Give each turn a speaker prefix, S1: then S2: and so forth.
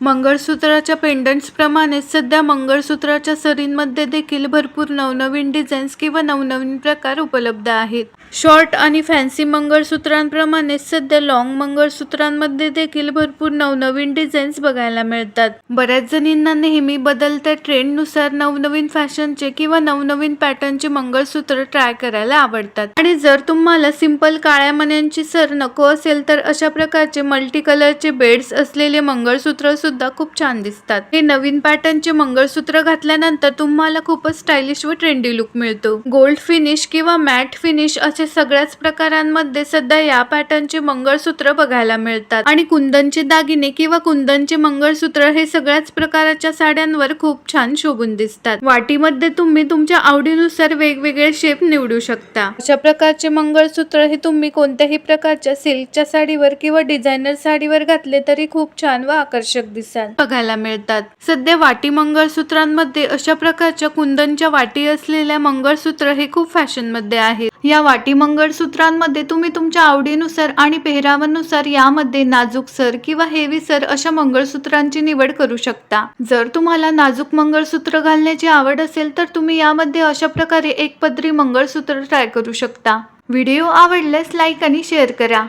S1: मंगळसूत्राच्या पेंडंट्सप्रमाणेच सध्या मंगळसूत्राच्या सरींमध्ये देखील भरपूर नवनवीन डिझाईन्स किंवा नवनवीन प्रकार उपलब्ध आहेत. शॉर्ट आणि फॅन्सी मंगळसूत्रांप्रमाणे सध्या लॉंग मंगळसूत्रांमध्ये देखील भरपूर नवनवीन डिझाईन्स बघायला मिळतात. बऱ्याच जणींना नेहमी बदलत्या ट्रेंडनुसार नवनवीन फॅशनचे किंवा नवनवीन पॅटर्नचे मंगळसूत्र ट्राय करायला आवडतात. आणि जर तुम्हाला सिंपल काळ्या मण्यांची सर नको असेल तर अशा प्रकारचे मल्टी कलरचे बेड्स असलेले मंगळसूत्र सुद्धा खूप छान दिसतात. हे नवीन पॅटर्नचे मंगळसूत्र घातल्यानंतर तुम्हाला खूपच स्टायलिश व ट्रेंडी लुक मिळतो. गोल्ड फिनिश किंवा मॅट फिनिश असे सगळ्याच प्रकारांमध्ये सध्या या पॅटर्नचे मंगळसूत्र बघायला मिळतात. आणि कुंदनचे दागिने किंवा कुंदनचे मंगळसूत्र हे सगळ्याच प्रकाराच्या साड्यांवर खूप छान शोभून दिसतात. वाटीमध्ये तुम्ही तुमच्या आवडीनुसार वेगवेगळे शेप निवडू शकता. अशा प्रकारचे मंगळसूत्र हे तुम्ही कोणत्याही प्रकारच्या सिल्कच्या साडीवर किंवा डिझायनर साडीवर घातले तरी खूप छान व आकर्षक दिसाल बघायला मिळतात. सध्या वाटी मंगळसूत्रांमध्ये अशा प्रकारच्या कुंदनच्या वाटी असलेल्या मंगळसूत्र हे खूप फॅशनमध्ये आहेत या वाटी मंगळसूत्रांमध्ये तुम्ही तुमच्या आवडीनुसार आणि पेहरावानुसार यामध्ये नाजूक सर किंवा हेवी सर अशा मंगळसूत्रांची निवड करू शकता. जर तुम्हाला नाजूक मंगळसूत्र घालण्याची आवड असेल तर तुम्ही यामध्ये अशा प्रकारे एक पदरी मंगळसूत्र ट्राय करू शकता. व्हिडिओ आवडल्यास लाईक आणि शेअर करा.